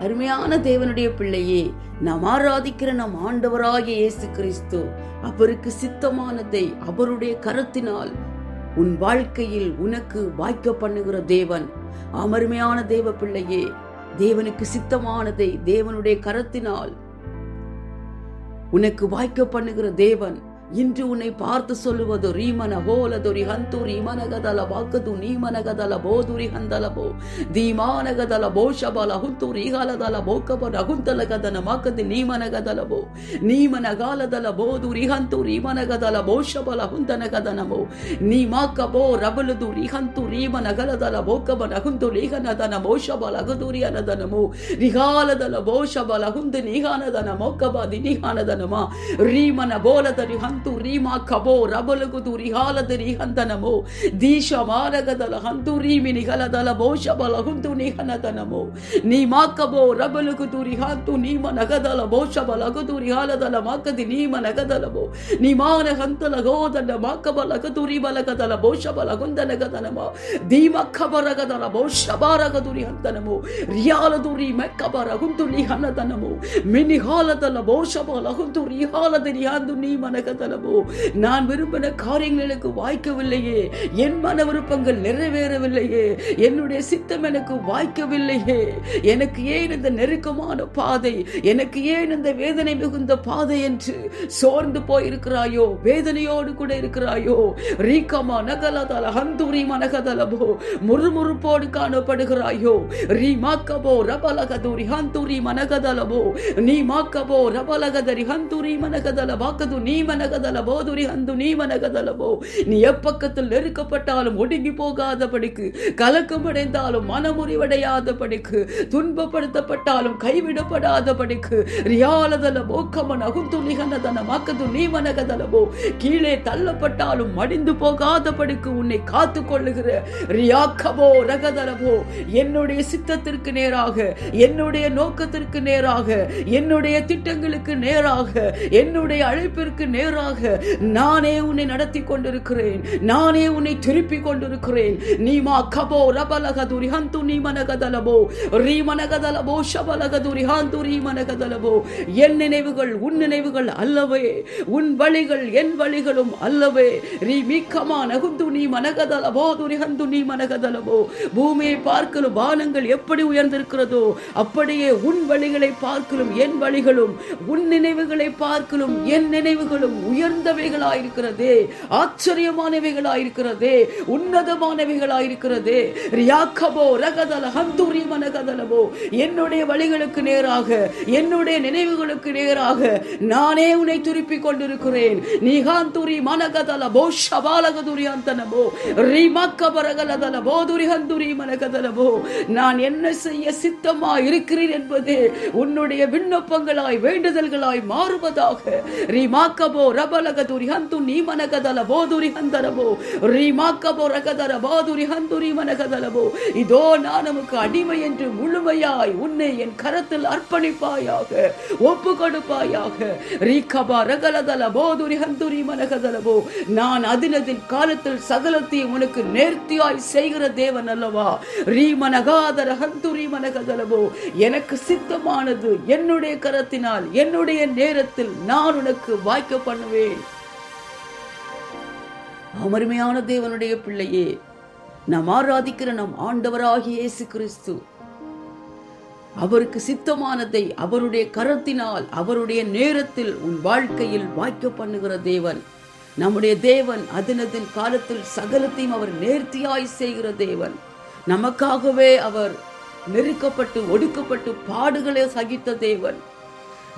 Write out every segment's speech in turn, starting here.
அருமையான தேவனுடைய பிள்ளையே நாம் ஆராதிக்கிற நம் ஆண்டவராகிய இயேசு கிறிஸ்து அவருக்கு சித்தமானதை அவருடைய கரத்தினால் உன் வாழ்க்கையில் உனக்கு வாய்க்க பண்ணுகிற தேவன். அமருமையான தேவ பிள்ளையே தேவனுக்கு சித்தமானதை தேவனுடைய கரத்தினால் உனக்கு வாய்க்க பண்ணுகிற தேவன். இன்று உன்னை பார்த்து சொல்லுவது ரீமன ஹோலதுரி ஹந்தூரி மனகதல வாக்குது நீமனகதல போதுரி ஹந்தலபோ தீமானகதல போஷபல ஹுந்தூரி ஹாலதல போக்கப ரகுந்தல கதன மாக்கது நீமனகதலபோ நீமன காலதல போதுரி ஹந்தூரி மனகதல போஷபல ஹுந்தன கதனமோ நீ மாக்கபோ ரபலுதுரி ஹந்தூரி மனகலதல போக்கப ரகுந்துரி ஹனதன போஷபல ஹுதுரி அனதனமோ ரிகாலதல போஷபல ஹுந்து நீகானதன மோக்கபாதி நீகானதனமா ரீமன போலதரி ஹந்த ಹಂತು ರೀಮಾ ಖಬೋ ರಬಲಗುದು ರಿಹಾಲದ ರಿಹಂತ ನಮೋ. ದೀಶ ಮಾರಗದಲ ಹಂತು ರೀಮಿ ನಿಗಲದಲ ಬೋಷ ಬಲ ಹುಂತು ನಿಹನದ ನಮೋ. ನೀಮಾ ಕಬೋ ರಬಲಗುದು ರಿಹಾಂತು ನೀಮ ನಗದಲ ಬೋಷ ಬಲಗದು ರಿಹಾಲದಲ ಮಾಕದಿ ನೀಮ ನೀ ನೀಮಾನ ಹಂತಲ ಗೋದನ ಮಾಕಬಲಗದು ರಿಬಲಗದಲ ಬೋಷ ಬಲ ಗುಂದ ನಗದನಮ ದೀಮ ಖಬರಗದಲ ಬೋಷ ಬಾರಗದು ರಿಹಂತ ನಮೋ. ರಿಯಾಲದು ರಿ ಮೆಕ್ಕಬರ ಹುಂತು ನಿಹನದ ನಮೋ. ಮಿನಿಹಾಲದಲ ಬೋಷ ಬಲ ಹುಂತು ರಿಹಾಲದ ರಿಹಾಂದು ನೀ ಮನಗದ மனகதலமோ நான் விரும்பின காரியங்கள் எனக்கு வாய்க்கவில்லையே. என் மன விருப்பங்கள் நிறைவேறவில்லையே. என்னுடைய சித்தம் எனக்கு வாய்க்கவில்லையே. எனக்கு ஏன் இந்த நெருக்கமான பாதை? எனக்கு ஏன் இந்த வேதனை மிகுந்த பாதை என்று சோர்ந்து போயிருக்கிறாயோ? வேதனையோடு கூட இருக்கிறாயோ? ரீகமா நகலதல ஹந்துரி மனகதலபோ முறுமுறுப்போடு காணப்படுகிறாயோ? ரீ மாக்கபோ ரபலகதுரி ஹந்துரி மனகதலபோ நீ மாக்கபோ ரபலகதரி ஹந்துரி மனகதல பாக்கது நீ மனக போதுரி ஹந்து நீ மனகதலபோ நீ எப்பக்கத்தில் நெருக்கப்பட்டாலும் ஒடுங்கி போகாதபடிக்கு கலக்கமடைந்தாலும் மனமுறிவடையாதபடிக்கு துன்பப்படுத்தப்பட்டாலும் கைவிடப்படாதபடிக்கு ரியாலதல போக்கமன் அகுந்து நிகனதன மாக்கது நீ கீழே தள்ளப்பட்டாலும் மடிந்து போகாதபடிக்கு உன்னை காத்து கொள்ளுகிற ரியாக்கபோ ரகதலபோ. என்னுடைய சித்தத்திற்கு நேராக என்னுடைய நோக்கத்திற்கு நேராக என்னுடைய திட்டங்களுக்கு நேராக என்னுடைய அழைப்பிற்கு நேராக நானே உன்னை நடத்தி கொண்டிருக்கிறேன். நானே உன்னை திருப்பி கொண்டிருக்கிறேன். நீமா கபோ ரபலகதுரி ஹந்து நீமனகதலபோ. ரீமனகதலபோ ஷபலகதுரி ஹந்து ரீமனகதலபோ. என் நினைவுகள் உன் நினைவுகள் அல்லவே. உன் வழிகள் என் வழிகளும் அல்லவே. ரீ மீக்கமா நகுந்து நீ மனகதலபோ துரிஹந்து நீ மனகதலபோ பூமியை பார்க்கலும் வானங்கள் எப்படி உயர்ந்திருக்கிறதோ அப்படியே உன் வழிகளை பார்க்கலும் என் வழிகளும் உன் நினைவுகளை பார்க்கலும் என் நினைவுகளும் உயர்ந்தவைகளாயிருக்கிறது ஆச்சரியமானவைகளாயிருக்கிறது உன்னதமானவைகளாயிருக்கிறது. ரியாக்கபோ ரகதல ஹந்தூரி மனகதலபோ என்னுடைய வழிகளுக்கு நேராக என்னுடைய நினைவுகளுக்கு நேராக நானே உன்னை திருப்பிக் கொண்டிருக்கிறேன். நிகாந்தூரி மனகதல போ ஷபாலகதுரி அந்தனமோ ரிமக்கபரகலதல போதுரி ஹந்துரி மனகதலபோ. நான் என்ன செய்ய சித்தமா இருக்கிறேன் என்பது உன்னுடைய விண்ணப்பங்களாய் வேண்டுதல்களாய் மாறுவதாக. ரிமாக்கபோ ரபலகதுரி ಹಂತು ನೀಮನಗದಲ மனகதல போதுரி ஹந்தரபோ ரிமாக்கபோ ரகதர போதுரி ஹந்துரி மனகதலபோ இதோ நான் நமக்கு அடிமை என்று முழுமையாய் உன்னை என் கரத்தில் அர்ப்பணிப்பாயாக ஒப்பு கொடுப்பாயாக ரீகபா ரகலதல போதுரி ஹந்துரி மனகதலபோ நான் அதினதின் காலத்தில் சகலத்தையும் உனக்கு நேர்த்தியாய் செய்கிற தேவன் அல்லவா ரீமனகாதர ஹந்துரி மனகதலபோ எனக்கு சித்தமானது என்னுடைய கரத்தினால் என்னுடைய நேரத்தில் நான் உனக்கு வாய்க்க பண்ணுவேன் அமருமையான தேவனுடைய பிள்ளையே நாம் ஆராதிக்கிற நம் ஆண்டவராகிய இயேசு கிறிஸ்து அவருக்கு சித்தமானதை அவருடைய கரத்தினால் அவருடைய நேரத்தில் உன் வாழ்க்கையில் வாய்க்க பண்ணுகிற தேவன் நம்முடைய தேவன் அதினதின் காலத்தில் சகலத்தையும் அவர் நேர்த்தியாய் செய்கிற தேவன் நமக்காகவே அவர் நெருக்கப்பட்டு ஒடுக்கப்பட்டு பாடுகளை சகித்த தேவன்.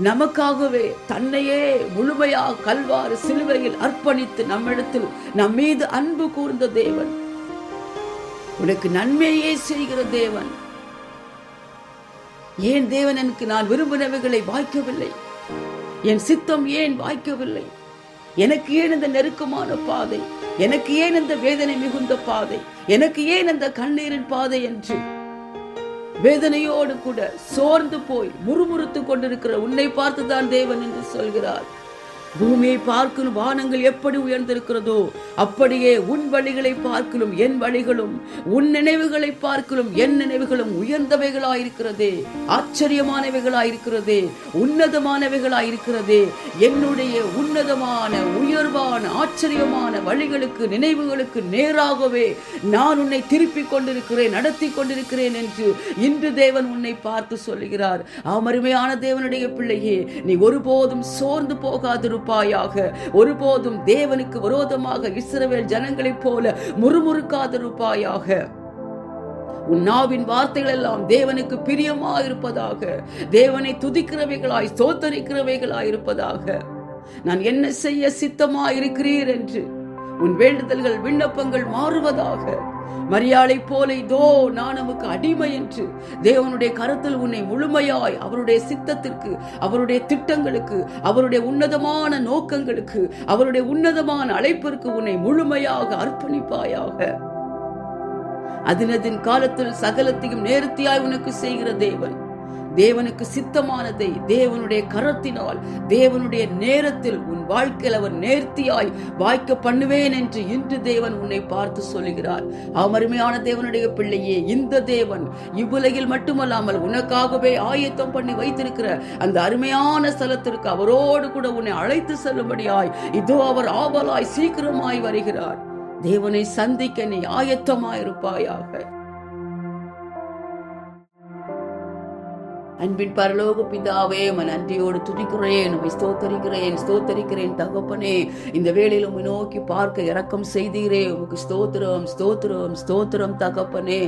நமக்காகவே தன்னையே முழுமையாக கல்வாறு சிலுவையில் அர்ப்பணித்து நம்மிடத்தில் நம் மீது அன்பு கூர்ந்த தேவன். உனக்கு நன்மையே செய்கிற தேவன். ஏன் தேவன் எனக்கு நான் விரும்பினவைகளை வாய்க்கவில்லை? என் சித்தம் ஏன் வாய்க்கவில்லை? எனக்கு ஏன் இந்த நெருக்கமான பாதை? எனக்கு ஏன் இந்த வேதனை மிகுந்த பாதை? எனக்கு ஏன் இந்த கண்ணீரின் பாதை என்று வேதனையோடு கூட சோர்ந்து போய் முறுமுறுத்து கொண்டிருக்கிற உன்னை பார்த்துதான் தேவன் என்று சொல்கிறார். பூமியை பார்க்கணும் வானங்கள் எப்படி உயர்ந்திருக்கிறதோ அப்படியே உன் வழிகளை பார்க்கலும் என் வழிகளும் உன் நினைவுகளை பார்க்கலும் என் நினைவுகளும் உயர்ந்தவைகளாயிருக்கிறதே ஆச்சரியமானவைகளாயிருக்கிறதே உன்னதமானவைகளாயிருக்கிறதே என்னுடைய உன்னதமான உயர்வான ஆச்சரியமான வழிகளுக்கு நினைவுகளுக்கு நேராகவே நான் உன்னை திருப்பிக் கொண்டிருக்கிறேன் நடத்தி கொண்டிருக்கிறேன் என்று இன்று தேவன் உன்னை பார்த்து சொல்லுகிறார். அமருமையான தேவனுடைய பிள்ளையே நீ ஒருபோதும் சோர்ந்து இருப்பாயாக ஒருபோதும் தேவனுக்கு விரோதமாக இஸ்ரவேல் ஜனங்களைப் போல முறுமுறுக்காதிருப்பாயாக உன்னாவின் வார்த்தைகள் எல்லாம் தேவனுக்கு பிரியமா இருப்பதாக தேவனை துதிக்கிறவைகளாய் சோத்தரிக்கிறவைகளாய் இருப்பதாக நான் என்ன செய்ய சித்தமா இருக்கிறீர் என்று. உன் வேண்டுதல்கள் விண்ணப்பங்கள் மாறுவதாக. மரியாளை போல இதோ நான் நமக்கு அடிமை என்று. தேவனுடைய கருத்தில் உன்னை முழுமையாய் அவருடைய சித்தத்திற்கு அவருடைய திட்டங்களுக்கு அவருடைய உன்னதமான நோக்கங்களுக்கு அவருடைய உன்னதமான அழைப்பிற்கு உன்னை முழுமையாக அர்ப்பணிப்பாயாக. அதினதின் காலத்தில் சகலத்தையும் நேர்த்தியாய் உனக்கு செய்கிற தேவன். தேவனுக்கு சித்தமானதை தேவனுடைய கரத்தினால் தேவனுடைய நேரத்தில் உன் வாழ்க்கையில் அவர் நேர்த்தியாய் வாய்க்க பண்ணுவேன் என்று இன்று தேவன் உன்னை பார்த்து சொல்லுகிறார். அமருமையான தேவனுடைய பிள்ளையே இந்த தேவன் இவ்வுலகில் மட்டுமல்லாமல் உனக்காகவே ஆயத்தம் பண்ணி வைத்திருக்கிற அந்த அருமையான ஸ்தலத்திற்கு அவரோடு கூட உன்னை அழைத்து செல்லும்படியாய் இதோ அவர் ஆவலாய் சீக்கிரமாய் வருகிறார். தேவனை சந்திக்க நீ ஆயத்தமாயிருப்பாயாக. அன்பின் பரலோக பிதாவே மன் நன்றியோடு துதிக்கிறேன் உம்மை ஸ்தோத்தரிக்கிறேன் ஸ்தோத்தரிக்கிறேன் தகப்பனே. இந்த வேளையில் உமை நோக்கி பார்க்க இறக்கம் செய்தீரே. உமக்கு ஸ்தோத்திரம் ஸ்தோத்திரம் ஸ்தோத்திரம் தகப்பனே.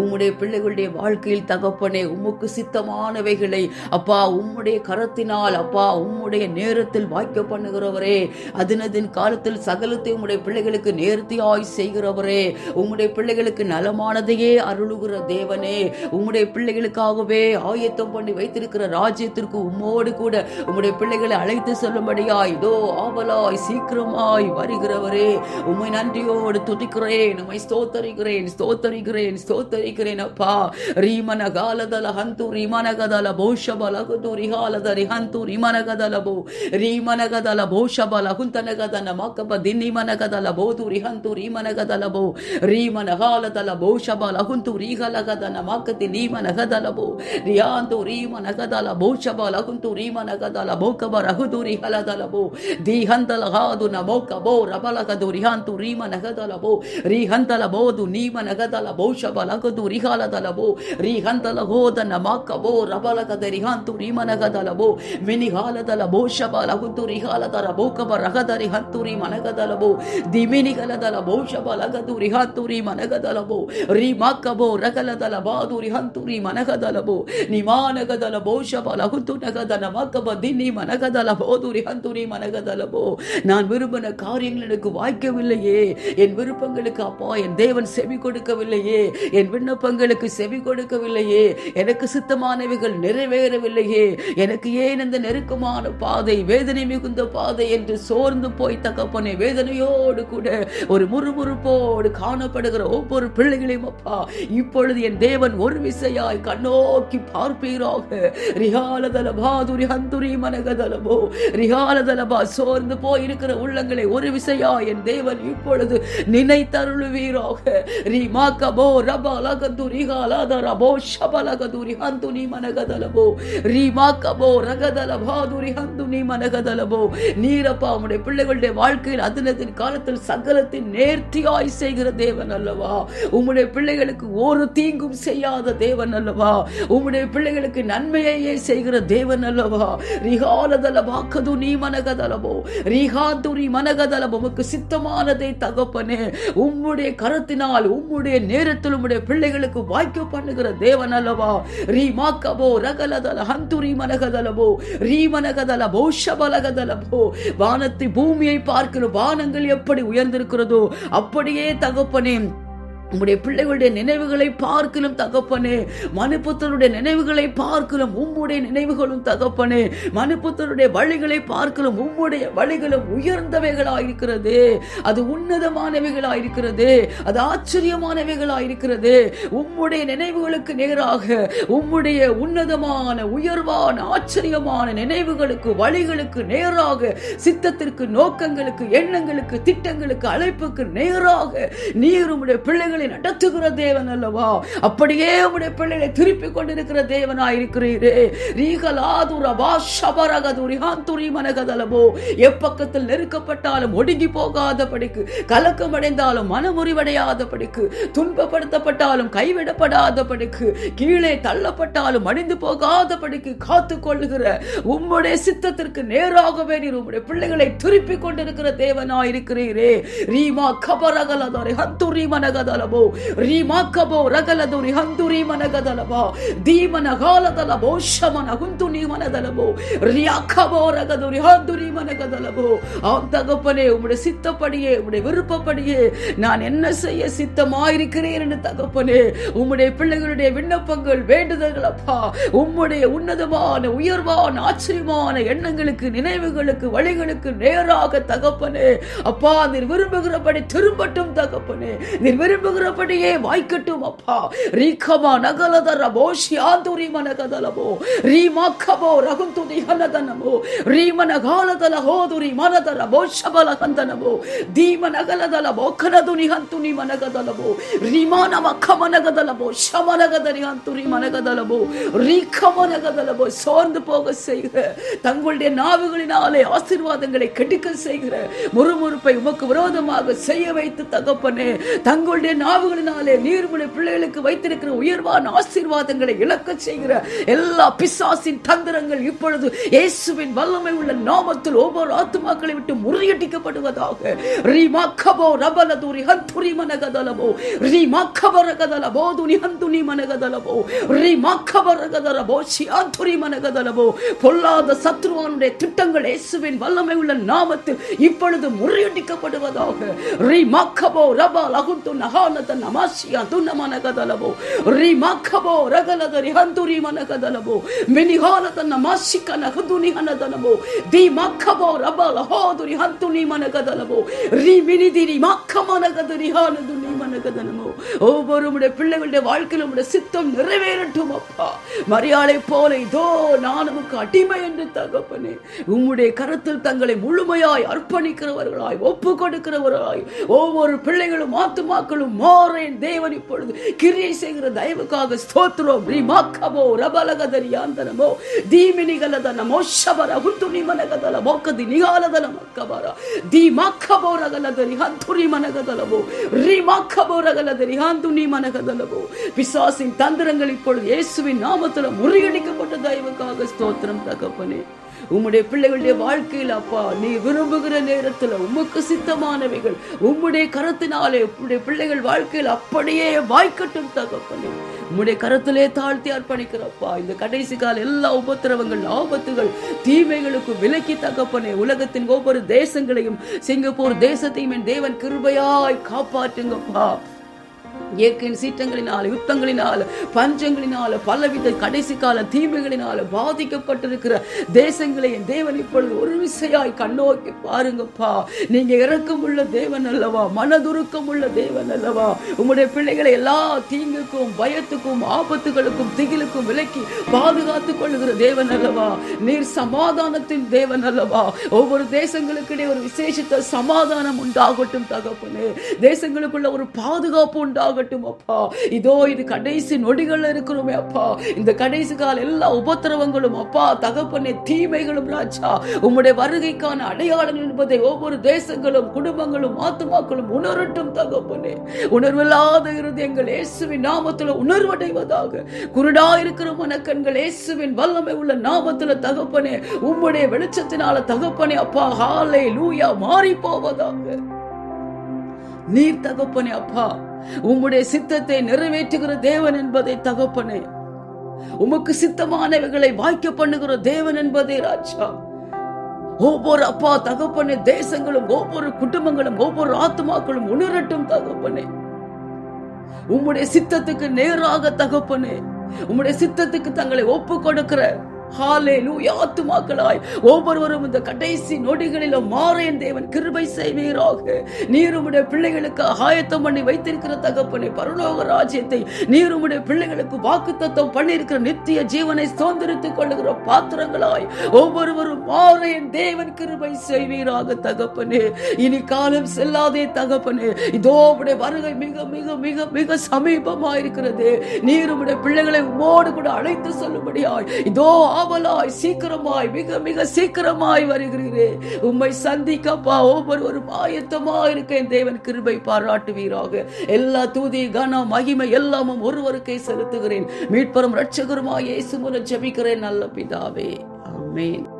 உம்முடைய பிள்ளைகளுடைய வாழ்க்கையில் தகப்பனே உமக்கு சித்தமானவைகளை அப்பா உம்முடைய கரத்தினால் அப்பா உம்முடைய நேரத்தில் வாய்க்க பண்ணுகிறவரே. அதினதின் காலத்தில் சகலத்தை உம்முடைய பிள்ளைகளுக்கு நேர்த்தியாய் செய்கிறவரே. உம்முடைய பிள்ளைகளுக்கு நலமானதையே அருளுகிற தேவனே. உம்முடைய பிள்ளைகளுக்காகவே ஆயத்தம் பண்ணி வைத்திருக்கிற ராஜ்யத்திற்கு உம்மோடு கூட உம்முடைய பிள்ளைகளை அழைத்து செல்லும்படியா இதோ ஆவலாய் சீக்கிரமாய் வருகிறவரே உம்மை நன்றியோடு துதிக்கிறேன் உம்மை ஸ்தோத்தரிக்கிறேன் ஸ்தோத்தரிக்கிறேன் ஸ்தோத்தரிக்கிறேன் அப்பா. ரீமன காலதல ஹந்து ரீமனகதல போஷபலகுது ரிஹாலத ரிஹந்து ரிமனகதலபோ ரீமனகதல போஷபல ஹுந்தனகதன மக்கப தின்னிமனகதல போது ரிஹந்து ரீமனகதலபோ ரீமன காலதல போஷபல ஹுந்து ரீகலகதன மக்கதி நீமனகதலபோ ரியாந்து ரீம நகதால பௌஷபா லகுந்து ரீம நகதால பௌகப ரகுதூரி ஹலதலபோ தீஹந்தல ஹாது நபோகபோ ரபலகது ரிஹாந்து ரீம நகதலபோ ரீஹந்தல போது நீம நகதல பௌஷப லகுது ரிஹாலதலபோ ரீஹந்தல ஹோத நமாக்கபோ ரபலகத ரிஹாந்து ரீம நகதலபோ மினிஹாலதல பௌஷப லகுந்து ரிஹாலதர பௌகப ரகத ரிஹந்து ரீம நகதலபோ திமினிகலதல பௌஷப லகது ரிஹாந்து ரீம நகதலபோ ரீமாக்கபோ ரகலதல பாது ரிஹந்து ரீம நகதலபோ நிமான மனகதலபோ ஷப லகுத்து நகதன வாக்கப தின்னி மனகதலபோ துரி ஹந்துரி மனகதலபோ. நான் விரும்பின காரியங்கள் எனக்கு வாய்க்கவில்லையே. என் விருப்பங்களுக்கு அப்பா என் தேவன் செவி கொடுக்கவில்லையே. என் விண்ணப்பங்களுக்கு செவி கொடுக்கவில்லையே. எனக்கு சித்தமானவைகள் நிறைவேறவில்லையே. எனக்கு ஏன் இந்த நெருக்கமான பாதை வேதனை மிகுந்த பாதை என்று சோர்ந்து போய் தகப்பனை வேதனையோடு கூட ஒரு முறுமுறுப்போடு காணப்படுகிற ஒவ்வொரு பிள்ளைகளையும் அப்பா இப்பொழுது என் தேவன் ஒரு விசையாய் கண்ணோக்கி பார்ப்பீரோ பார்ப்பீராக ரிஹாலதல பாதுரி ஹந்துரி மனகதலபோ ரிஹாலதலபா சோர்ந்து போயிருக்கிற உள்ளங்களை ஒரு விசையா என் தேவன் இப்பொழுது நினைத்தருளுவீராக. ரிமாக்கபோ ரபலகது ரிகாலதரபோ ஷபலகது ரிஹந்துனி மனகதலபோ ரிமாக்கபோ ரகதல பாதுரி ஹந்துனி மனகதலபோ நீரப்பா உடைய பிள்ளைகளுடைய வாழ்க்கையில் அதினத்தின் காலத்தில் சகலத்தின் நேர்த்தியாய் செய்கிற தேவன் அல்லவா? உம்முடைய பிள்ளைகளுக்கு ஒரு தீங்கும் செய்யாத தேவன் அல்லவா? உம்முடைய பிள்ளைகளுக்கு நன்மையையே செய்கிற தேவன் அல்லவா? ரிகாலதல வாக்கது நீ மனகதலபோ. ரிகாந்துரி மனகதலபோ உமக்கு சித்தமானதை தகப்பனே. உம்முடைய கரத்தினால் உம்முடைய நேரத்தில் உம்முடைய பிள்ளைகளுக்கு வாய்க்க பண்ணுகிற தேவன் அல்லவா? ரீ மாக்கபோ ரகலதல ஹந்துரி மனகதலபோ. ரீ மனகதலபோ ஷபலகதலபோ. வானத்தை பூமியை பார்க்கிற வானங்கள் எப்படி உயர்ந்திருக்கிறதோ அப்படியே தகப்பனே உம்முடைய பிள்ளைகளுடைய நினைவுகளை பார்க்கலும் தகப்பனே. மனுப்புத்தருடைய நினைவுகளை பார்க்கலும் உம்முடைய நினைவுகளும் தகப்பனே. மனுப்புத்தருடைய வழிகளை பார்க்கலும் உம்முடைய வழிகளும் உயர்ந்தவைகளாயிருக்கிறது. அது உன்னதமானவைகளாயிருக்கிறது. அது ஆச்சரியமானவைகளாயிருக்கிறது. உம்முடைய நினைவுகளுக்கு நேராக உம்முடைய உன்னதமான உயர்வான ஆச்சரியமான நினைவுகளுக்கு வழிகளுக்கு நேராக சித்தத்திற்கு நோக்கங்களுக்கு எண்ணங்களுக்கு திட்டங்களுக்கு அழைப்புக்கு நேராக நீர் உம்முடைய பிள்ளைகள் நடத்துகிற தேவன் அல்லவா? அப்படியே உடைய பிள்ளைகளை திருப்பி கொண்டிருக்கிற தேவனாய் இருக்கிறீரே ரீகலாதுர பாஷபரகதுரி ஹாந்துரி எப்பக்கத்தில் நெருக்கப்பட்டாலும் ஒடுங்கி போகாதபடிக்கு கலக்கம் அடைந்தாலும் மனமுறிவடையாதபடிக்கு துன்பப்படுத்தப்பட்டாலும் கைவிடப்படாதபடிக்கு கீழே தள்ளப்பட்டாலும் அடிந்து போகாதபடிக்கு காத்து கொள்ளுகிற உம்முடைய சித்தத்திற்கு நேராகவே நீர் உம்முடைய பிள்ளைகளை திருப்பி கொண்டிருக்கிற தேவனாய் இருக்கிறீரே ரீமா கபரகலதரி ஹந்துரி மனகதலபோ ரீமா கபோ ரகலதுரி ஹந்துரி மனகதலபா தீமன காலதலபோ ಶಮನ ಹುಂತು ನೀ ಮನದಲಬೋ ரியாக்கபோ ரகதுரி ஹந்துரி மனகதலபோ ஆம் தகப்பனே உம்முடைய சித்தப்படியே உம்முடைய விருப்பப்படியே நான் என்ன செய்ய சித்தமாயிருக்கிறேன் என்று தகப்பனே உம்முடைய பிள்ளைகளுடைய விண்ணப்பங்கள் வேண்டுதல்கள் அப்பா உம்முடைய உன்னதமான உயர்வான ஆச்சரியமான எண்ணங்களுக்கு நினைவுகளுக்கு வழிகளுக்கு நேராக தகப்பனே அப்பா நீர் விரும்புகிறபடி திரும்பட்டும் தகப்பனே நீர் சொல்லுகிறபடியே வாய்க்கட்டும் அப்பா. ரீகமா நகலதர போஷியாந்து ரீமனகதலமோ ரீமாக்கமோ ரகுந்துதி ஹனதனமோ ரீமனகாலதல ஹோதுரி மனதர போஷபல கந்தனமோ தீமனகலதல போக்கனதுனி ஹந்துனி மனகதலமோ ரீமானம கமனகதலமோ சமனகதரி ஹந்துரி மனகதலமோ ரீகமனகதலமோ சோர்ந்து போக செய்கிற தங்களுடைய நாவுகளினாலே ஆசீர்வாதங்களை கெடுக்க செய்கிற முறுமுறுப்பை உமக்கு விரோதமாக செய்ய வைத்து தகப்பனே தங்களுடைய நாவுகளினாலே நீர்மலை பிள்ளைகளுக்கு வைத்திருக்கிற உயர்வான ஆசீர்வாதங்களை இழக்க செய்கிற எல்லா பிசாசின் தந்திரங்கள் இப்பொழுது இயேசுவின் வல்லமை உள்ள நாமத்தில் ஒவ்வொரு ஆத்மாக்களை விட்டு முறியடிக்கப்படுவதாக. ரீமாக்கபோ ரபலதுரி ஹந்துரி மனகதலபோ. ரீமாக்கபரகதலபோ துனி ஹந்துனி மனகதலபோ. ரீமாக்கபரகதலபோ சியாந்துரி மனகதலபோ. பொல்லாத சத்ருவானுடைய திட்டங்கள் இயேசுவின் வல்லமை உள்ள நாமத்தில் இப்பொழுது முறியடிக்கப்படுவதாக. ரீமாக்கபோ ரபா லகுந்து ತ ನಮಾಸಿ ಅದು ನಮನ ಕದಲಬೋ ರೀ ಮಕ್ಕಬೋ ರಗಲದ ರಿ ಹಂದು ರೀ ಮನ ಕದಲಬೋ ಮಿನಿಹಾಲ ತ ನಮಾಸಿ ಕನ ಹದು ನಿ ಹನ ದನಬೋ ದಿ ಮಕ್ಕಬೋ ರಬಲ ಹೋದು ರಿ ಹಂತು ನಿ ಮನ ಕದಲಬೋ ರೀ ಮಿನಿದಿ ರಿ ಮಕ್ಕ ಮನ ಕದ ರಿ ಹಾನದು ನಿ ஹானதுனி மனகதனமோ ஒவ்வொருடைய பிள்ளைகளுடைய வாழ்க்கையில் உடைய சித்தம் நிறைவேறட்டும் அப்பா மரியாதை போல இதோ நான் உமக்கு அடிமை என்று தகப்பனே உம்முடைய கருத்தில் தங்களை முழுமையாய் அர்ப்பணிக்கிறவர்களாய் ஒப்பு கொடுக்கிறவர்களாய் ஒவ்வொரு பிள்ளைகளும் ஆத்துமாக்களும் மாறேன் தேவன் இப்பொழுது கிரியை செய்கிற தயவுக்காக ஸ்தோத்திரம் ரிமாக்கபோ ரபலகதரியாந்தனமோ ದೀಮಿನಿಗಲದನಮೋ ಶಬರ ಹುಂತು ನಿಮನಗದಲ ಮೊಕ್ಕದಿ ನಿಗಾಲದಲ ಮಕ್ಕಬರ ದಿ ಮಕ್ಕಬೋರಗಲದರಿ ಹಂತುರಿ ಮನಗದಲವೋ ரி மக்கபோரகலதரி ஹாந்து நீ மனகதலவோ பிசாசின் தந்திரங்கள் இப்பொழுது இயேசுவின் நாமத்தில் முறியடிக்கப்பட்ட தயவுக்காக ஸ்தோத்திரம் தகப்பனே. உம்முடைய பிள்ளைகளுடைய வாழ்க்கையில் அப்பா நீ விரும்புகிற நேரத்தில் உமக்கு சித்தமானவைகள் உம்முடைய கரத்தினாலே உம்முடைய பிள்ளைகள் வாழ்க்கையில் அப்படியே வாய்க்கட்டும் தகப்பனே. உம்முடைய கரத்திலே தாழ்த்தி அர்ப்பணிக்கிறப்பா இந்த கடைசி கால எல்லா உபத்திரவங்கள் ஆபத்துகள் தீமைகளுக்கு விலக்கி தகப்பனே. உலகத்தின் ஒவ்வொரு தேசங்களையும் சிங்கப்பூர் தேசத்தையும் என் தேவன் கிருபையாய் காப்பாற்றுங்கப்பா. இயற்கையின் சீற்றங்களினால் யுத்தங்களினால் பஞ்சங்களினால் பலவித கடைசி கால தீமைகளினால் பாதிக்கப்பட்டிருக்கிற தேசங்களை என் தேவன் இப்பொழுது ஒரு விசையாய் கண்ணோக்கி பாருங்கப்பா. நீங்க இறக்கம் உள்ள தேவன் அல்லவா? மனதுருக்கம் உள்ள தேவன் அல்லவா? உங்களுடைய பிள்ளைகளை எல்லா தீங்குக்கும் பயத்துக்கும் ஆபத்துகளுக்கும் திகிலுக்கும் விலக்கி பாதுகாத்துக் கொள்ளுகிற தேவன் அல்லவா? நீர் சமாதானத்தின் தேவன் அல்லவா? ஒவ்வொரு தேசங்களுக்கிடையே ஒரு விசேஷித்த சமாதானம் உண்டாகட்டும் தகப்பனு. தேசங்களுக்குள்ள ஒரு பாதுகாப்பு உண்டாகும் உண்டாகட்டும் அப்பா. இதோ இது கடைசி நொடிகள் இருக்கிறோமே அப்பா. இந்த கடைசி கால எல்லா உபத்திரவங்களும் அப்பா தகப்பனே தீமைகளும் ராஜா. உம்முடைய வருகைக்கான அடையாளங்கள் என்பதை ஒவ்வொரு தேசங்களும் குடும்பங்களும் ஆத்துமாக்களும் உணரட்டும் தகப்பனே. உணர்வில்லாத இருதயங்கள் இயேசுவின் நாமத்துல உணர்வடைவதாக. குருடா இருக்கிற மனக்கண்கள் இயேசுவின் வல்லமை உள்ள நாமத்துல தகப்பனே. உம்முடைய வெளிச்சத்தினால தகப்பனே அப்பா ஹாலை லூயா மாறி போவதாக. நீர் தகப்பனே அப்பா. உம்முடைய சித்தத்தை நிறைவேற்றுகிற தேவன் என்பதை தகப்பனே. உமக்கு சித்தமானவைகளை வாய்க்க பண்ணுகிற தேவன் என்பதே ராஜா. ஒவ்வொரு அப்பா தகப்பனே தேசங்களும் ஒவ்வொரு குடும்பங்களும் ஒவ்வொரு ஆத்மாக்களும் உணரட்டும் தகப்பனே. உம்முடைய சித்தத்துக்கு நேராக தகப்பனே. உம்முடைய சித்தத்துக்கு தங்களை ஒப்பு கொடுக்கிற ஹாலே ஆத்துமாக்களாய். ஒவ்வொருவரும் இந்த கடைசி நொடிகளிலும் மாறேன் தேவன் கிருபை செய்வீராக. நீருமுடைய பிள்ளைகளுக்கு ஆயத்தம் பண்ணி வைத்திருக்கிற தகப்பனை பரலோக ராஜ்யத்தை நீருமுடைய பிள்ளைகளுக்கு பிள்ளைகளுக்கு வாக்குத்தத்தம் பண்ணியிருக்கிற நித்திய ஜீவனை சுதந்திரித்துக் கொள்ளுகிற பாத்திரங்களாய். ஒவ்வொருவரும் மாறேன் தேவன் கிருபை செய்வீராக தகப்பனே. இனி காலம் செல்லாதே தகப்பனே. இதோ உடைய வருகை மிக மிக மிக மிக சமீபமாயிருக்கிறது. நீருமுடைய பிள்ளைகளை உமோடு கூட அழைத்து சொல்லும்படியாய். இதோ ஆவலாய் சீக்கிரமாய் மிக மிக சீக்கிரமாய் வருகிறீரே. உம்மை சந்திக்கப்பா ஒவ்வொருவரும் ஆயத்தமா இருக்க என் தேவன் கிருபை பாராட்டுவீராக. எல்லா தூதி கன மகிமை எல்லாமும் ஒருவருக்கே செலுத்துகிறேன். மீட்பரும் ரட்சகருமாய் இயேசு மூலம் ஜெபிக்கிறேன் நல்ல பிதாவே. ஆமென்.